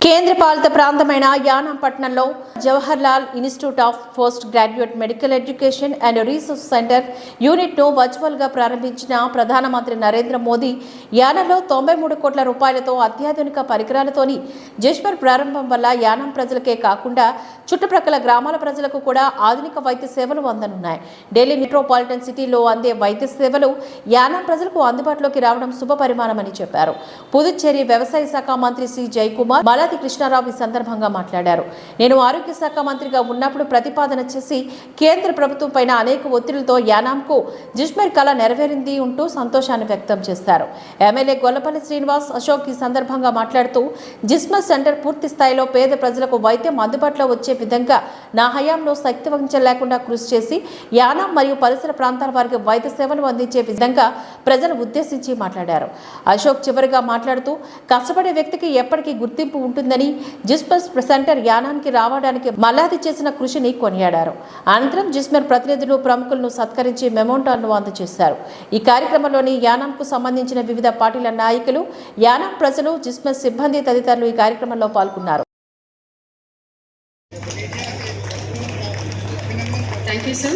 కేంద్ర పాలిత ప్రాంతమైన యానం పట్టణంలో Jawaharlal institute of post graduate medical education and research centre యూనిట్ను వర్చువల్గా ప్రారంభించిన ప్రధానమంత్రి నరేంద్ర మోదీ యానంలో తొంభై మూడు కోట్ల రూపాయలతో అత్యాధునిక పరికరాలతోని జిష్మర్ ప్రారంభం వల్ల యానం ప్రజలకే కాకుండా చుట్టుప్రక్కల గ్రామాల ప్రజలకు కూడా ఆధునిక వైద్య సేవలు అందనున్నాయి. ఢిల్లీ మెట్రోపాలిటన్ సిటీలో అందే వైద్య సేవలు యానం ప్రజలకు అందుబాటులోకి రావడం శుభ పరిమాణమని చెప్పారు. పుదుచ్చేరి వ్యవసాయ శాఖ మంత్రి సి జయకుమార్ మలాది కృష్ణారావు ఈ సందర్భంగా మాట్లాడారు. నేను ఆరోగ్య శాఖ మంత్రిగా ఉన్నప్పుడు ప్రతిపాదన చేసి కేంద్ర ప్రభుత్వం పైన అనేక ఒత్తిడితో యానాంకు జిష్మర్ కళ నెరవేరింది ఉంటూ సంతోషాన్ని వ్యక్తం చేశారు. ఎమ్మెల్యే గొల్లపల్లి శ్రీనివాస్ అశోక్ ఈ సందర్భంగా మాట్లాడుతూ జిస్మర్ సెంటర్ పూర్తి స్థాయిలో పేద ప్రజలకు వైద్యం అందుబాటులో వచ్చే విధంగా నా హయాంలో శక్తి వంచన లేకుండా కృషి చేసి యానాం మరియు పరిసర ప్రాంతాల వారికి వైద్య సేవలు అందించే విధంగా ప్రజలు ఉద్దేశించి మాట్లాడారు. అశోక్ చివరిగా మాట్లాడుతూ కష్టపడే వ్యక్తికి ఎప్పటికీ గుర్తింపు ఉంటుంది ఉంటుందని జిస్మర్ సెంటర్ యానానికి రావడానికి మల్లాది చేసిన కృషిని కొనియాడారు అనంతరం జిస్మర్ ప్రతినిధులు ప్రముఖులను సత్కరించి మెమోంటాలను అందజేశారు ఈ కార్యక్రమంలోని యానాంకు సంబంధించిన వివిధ పార్టీల నాయకులు యానాం ప్రజలు జిస్మర్ సిబ్బంది తదితరులు ఈ కార్యక్రమంలో పాల్గొన్నారు Thank you, sir.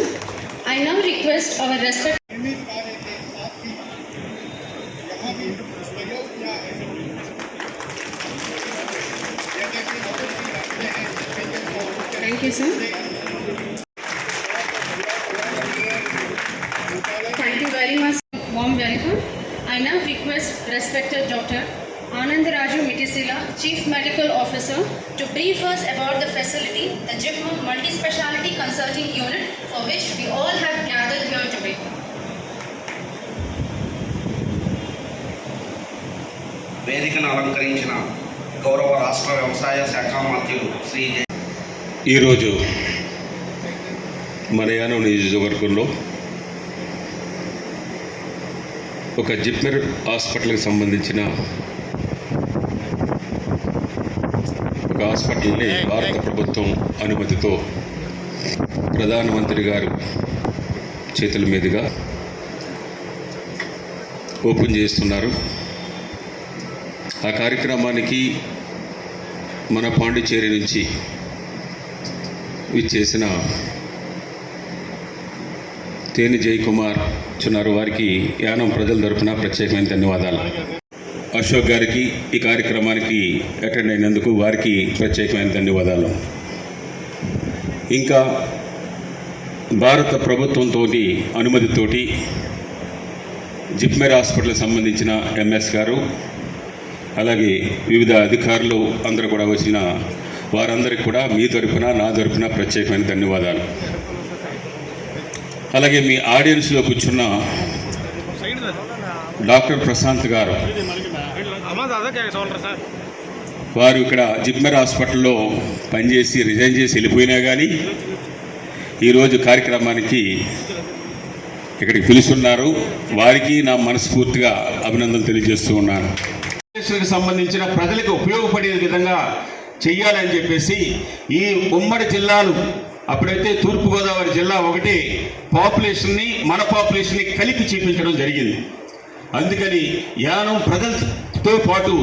I now request our respect. Thank you, sir. Thank you very much. Warm welcome. I now request respected Dr. Anand Raju Mitisila, Chief Medical Officer, to brief us about the facility, the JIPMO Multi-Speciality Consulting Unit, for which we all have gathered here today. వేదికను అలంకరించిన గౌరవ రాష్ట్ర వ్యవసాయ శాఖ మంత్రులు శ్రీ జయ ఈరోజు మన యానం నియోజకవర్గంలో ఒక జిప్మెర్ హాస్పిటల్కి సంబంధించిన ఒక హాస్పిటల్ని భారత ప్రభుత్వం అనుమతితో ప్రధానమంత్రి గారు చేతుల మీదుగా ఓపెన్ చేస్తున్నారు. ఆ కార్యక్రమానికి మన పాండిచేరి నుంచి విచ్చేసిన తేని జయకుమార్ చున్నారు. వారికి యానం ప్రజల తరపున ప్రత్యేకమైన ధన్యవాదాలు. అశోక్ గారికి ఈ కార్యక్రమానికి అటెండ్ అయినందుకు వారికి ప్రత్యేకమైన ధన్యవాదాలు. ఇంకా భారత ప్రభుత్వంతో అనుమతితోటి జిప్మెర్ హాస్పిటల్కి సంబంధించిన ఎంఎస్ గారు అలాగే వివిధ అధికారులు అందరూ కూడా వచ్చిన వారందరికీ కూడా మీ తరఫున నా తరపున ప్రత్యేకమైన ధన్యవాదాలు. అలాగే మీ ఆడియన్స్లో కూర్చున్న డాక్టర్ ప్రశాంత్ గారు. వారు ఇక్కడ జిప్మెర్ హాస్పిటల్లో పనిచేసి రిజైన్ చేసి వెళ్ళిపోయినా కానీ ఈరోజు కార్యక్రమానికి ఇక్కడికి పిలుస్తున్నారు. వారికి నా మనస్ఫూర్తిగా అభినందనలు తెలియజేస్తూ ఉన్నాను. సంబంధించిన ప్రజలకు ఉపయోగపడే విధంగా చెయ్యాలని చెప్పేసి ఈ ఉమ్మడి జిల్లాలు అప్పుడైతే తూర్పుగోదావరి జిల్లా ఒకటి పాపులేషన్ని మన పాపులేషన్ని కలిపి చూపించడం జరిగింది. అందుకని యానం ప్రజలతో పాటు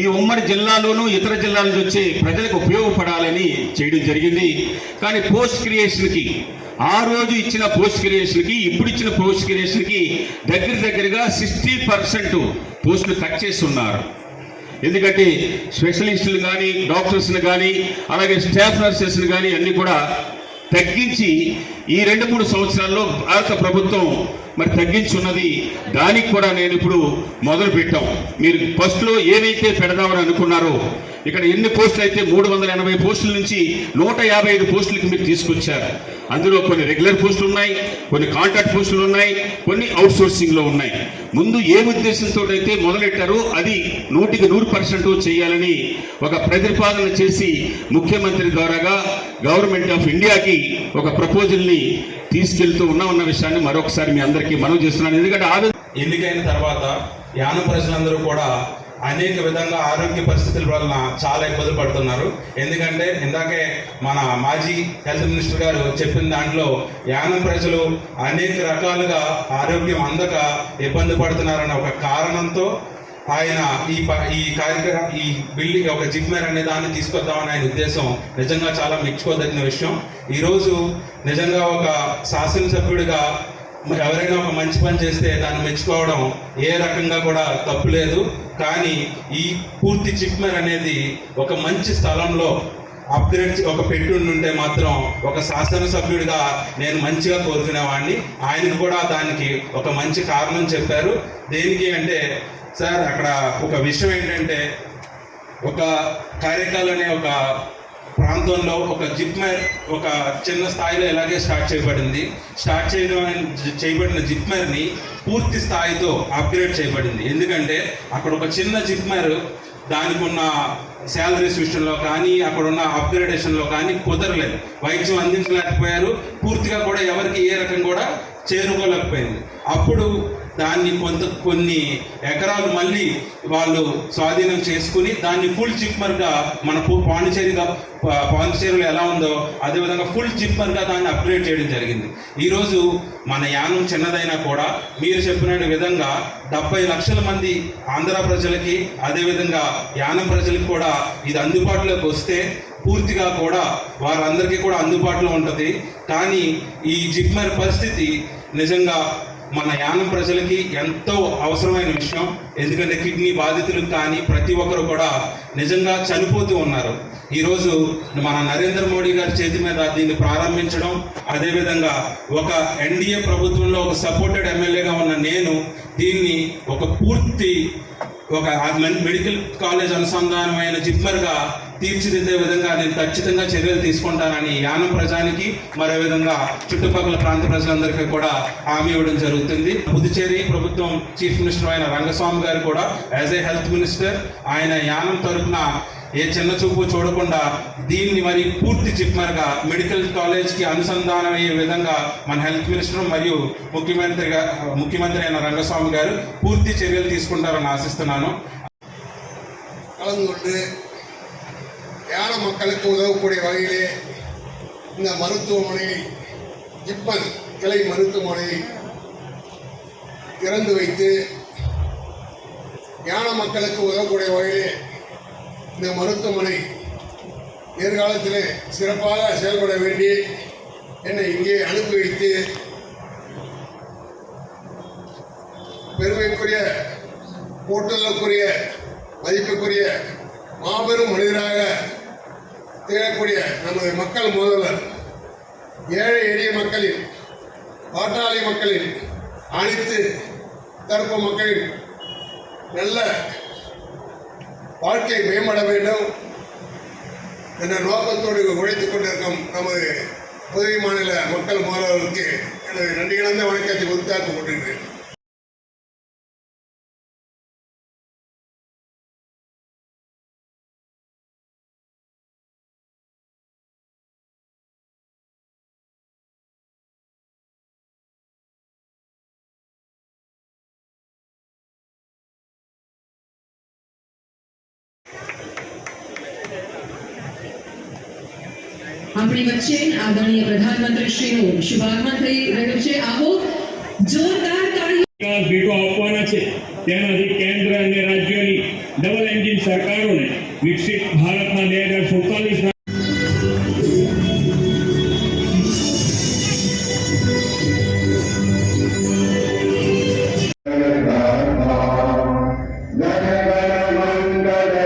ఈ ఉమ్మడి జిల్లాలోనూ ఇతర జిల్లాల నుంచి వచ్చే ప్రజలకు ఉపయోగపడాలని చేయడం జరిగింది. కానీ పోస్ట్ క్రియేషన్కి ఆ రోజు ఇచ్చిన పోస్ట్ క్రియేషన్కి ఇప్పుడు ఇచ్చిన పోస్ట్ క్రియేషన్కి దగ్గర దగ్గరగా సిక్స్టీ పర్సెంట్ పోస్టులు కట్ చేసి ఉన్నారు ఎందుకంటే స్పెషలిస్టులు కానీ డాక్టర్స్ని కానీ అలాగే స్టాఫ్ నర్సెస్ని కానీ అన్నీ కూడా తగ్గించి ఈ రెండు మూడు సంవత్సరాల్లో భారత ప్రభుత్వం మరి తగ్గించున్నది. దానికి కూడా నేను ఇప్పుడు మొదలు పెట్టాం. మీరు ఫస్ట్లో ఏవైతే పెడదామని అనుకున్నారో ఇక్కడ ఎన్ని పోస్టులు అయితే మూడు వందల ఎనభై పోస్టుల నుంచి నూట యాభై ఐదు పోస్టులకి మీరు తీసుకొచ్చారు. అందులో కొన్ని రెగ్యులర్ పోస్టులు ఉన్నాయి కొన్ని కాంట్రాక్ట్ పోస్టులు ఉన్నాయి కొన్ని అవుట్ సోర్సింగ్లో ఉన్నాయి. ముందు ఏ ఉద్దేశంతో అయితే మొదలెట్టారో అది నూటికి నూరు పర్సెంట్ చేయాలని ఒక ప్రతిపాదన చేసి ముఖ్యమంత్రి ద్వారాగా గవర్నమెంట్ ఆఫ్ ఇండియాకి ఒక ప్రపోజల్ని తీసుకెళ్తూ ఉన్నా ఉన్న విషయాన్ని మరొకసారి మీ అందరికీ మనవి చేస్తున్నాను. ఎందుకంటే ఆ ఎన్నికైన తర్వాత యాన ప్రజలందరూ కూడా అనేక విధంగా ఆరోగ్య పరిస్థితుల వలన చాలా ఇబ్బందులు పడుతున్నారు. ఎందుకంటే ఇందాకే మన మాజీ హెల్త్ మినిస్టర్ గారు చెప్పిన దాంట్లో యానం ప్రజలు అనేక రకాలుగా ఆరోగ్యం అందక ఇబ్బంది పడుతున్నారనే ఒక కారణంతో ఆయన ఈ ప- ఈ కార్యక్రమం ఈ బిల్డింగ్ ఒక జిగ్మర్ అనే దాన్ని తీసుకొద్దామని ఆయన ఉద్దేశం నిజంగా చాలా మెచ్చుకోదగిన విషయం. ఈరోజు నిజంగా ఒక శాసనసభ్యుడిగా ఎవరైనా ఒక మంచి పని చేస్తే దాన్ని మెచ్చుకోవడం ఏ రకంగా కూడా తప్పు లేదు. కానీ ఈ పూర్తి జిగ్మర్ అనేది ఒక మంచి స్థలంలో అప్గ్రేడ్ ఒక పెట్టి ఉంటే మాత్రం ఒక శాసనసభ్యుడిగా నేను మంచిగా కోరుకునేవాడిని ఆయనకు కూడా దానికి ఒక మంచి కారణం చెప్పారు. దేనికి అంటే సార్ అక్కడ ఒక విషయం ఏంటంటే ఒక కార్యకాల్ అనే ఒక ప్రాంతంలో ఒక జిప్మర్ ఒక చిన్న స్థాయిలో ఇలాగే స్టార్ట్ చేయబడింది. స్టార్ట్ చేయడం చేయబడిన జిప్మర్ని పూర్తి స్థాయితో అప్గ్రేడ్ చేయబడింది. ఎందుకంటే అక్కడ ఒక చిన్న జిప్మర్ దానికి ఉన్న శాలరీస్ విషయంలో కానీ అక్కడ ఉన్న అప్గ్రేడేషన్లో కానీ కుదరలేదు. వైద్యం అందించలేకపోయారు. పూర్తిగా కూడా ఎవరికి ఏ రకం కూడా చేరుకోలేకపోయింది. అప్పుడు దాన్ని కొంత కొన్ని ఎకరాలు మళ్ళీ వాళ్ళు స్వాధీనం చేసుకుని దాన్ని ఫుల్ చిప్మర్గా మన పాండిచేరిగా పాండిచేరిలో ఎలా ఉందో అదేవిధంగా ఫుల్ చిప్మర్గా దాన్ని అప్గ్రేడ్ చేయడం జరిగింది. ఈరోజు మన యానం చిన్నదైనా కూడా మీరు చెప్పిన విధంగా డెబ్బై లక్షల మంది ఆంధ్ర ప్రజలకి అదేవిధంగా యానం ప్రజలకు కూడా ఇది అందుబాటులోకి వస్తే పూర్తిగా కూడా వారందరికీ కూడా అందుబాటులో ఉంటుంది. కానీ ఈ జిప్మర్ పరిస్థితి నిజంగా మన యానం ప్రజలకి ఎంతో అవసరమైన విషయం. ఎందుకంటే కిడ్నీ బాధితులు కానీ ప్రతి ఒక్కరు కూడా నిజంగా చనిపోతూ ఉన్నారు. ఈరోజు మన నరేంద్ర మోడీ గారి చేతి మీద దీన్ని ప్రారంభించడం అదేవిధంగా ఒక ఎన్డీఏ ప్రభుత్వంలో ఒక సపోర్టెడ్ ఎమ్మెల్యేగా ఉన్న నేను దీన్ని ఒక పూర్తి ఒక మెడికల్ కాలేజ్ అనుసంధానమైన జిప్మర్గా తీర్చిదిద్దే విధంగా నేను ఖచ్చితంగా చర్యలు తీసుకుంటానని యానం ప్రజానికి మరో విధంగా చుట్టుపక్కల ప్రాంత ప్రజలందరికీ కూడా హామీ ఇవ్వడం జరుగుతుంది. పుదుచేరి ప్రభుత్వం చీఫ్ మినిస్టర్ అయిన రంగస్వామి గారు కూడా యాజ్ ఏ హెల్త్ మినిస్టర్ ఆయన యానం తరపున ఏ చిన్న చూపు చూడకుండా దీన్ని మరి పూర్తి జిప్మర్గా మెడికల్ కాలేజ్కి అనుసంధానం అయ్యే విధంగా మన హెల్త్ మినిస్టర్ మరియు ముఖ్యమంత్రిగా ముఖ్యమంత్రి అయిన రంగస్వామి గారు పూర్తి చర్యలు తీసుకుంటారని ఆశిస్తున్నాను கலந்து கொண்டு யான மக்களுக்கு உதவக்கூடிய வகையிலே இந்த மருத்துவமனை ஜிப்மன் கிளை மருத்துவமனை திறந்து வைத்து யான மக்களுக்கு உதவக்கூடிய வகையிலே இந்த மருத்துவமனை எதிர்காலத்தில் சிறப்பாக செயல்பட வேண்டி என்னை இங்கே அனுப்பி வைத்து பெருமைக்குரிய போட்டலுக்குரிய மதிப்புக்குரிய மாபெரும் மனிதராக திகழக்கூடிய நமது மக்கள் முதல்வர் ஏழை எளிய மக்களின் பாட்டாளி மக்களின் அனைத்து தரப்பு மக்களின் நல்ல வாழ்க்கை மேம்பட வேண்டும் என்ற நோக்கத்தோடு உழைத்துக் கொண்டிருக்கும் நமது உதவி மாநில மக்கள் மாணவர்களுக்கு எனது நன்றி கலந்த வணக்கத்தை உரித்தாக்கிக் கொண்டிருக்கிறேன் આપણી વચ્ચે આદરણીય પ્રધાનમંત્રીશ્રીનું શુભાગમન થઈ રહ્યું છે. આવો જોરદાર વિકાસ ભેટો આપવાના છે? તેનાથી કેન્દ્ર અને રાજ્યોની ડબલ એન્જિન સરકારોને વિકસિત ભારતના બે હજાર સુડતાલીસના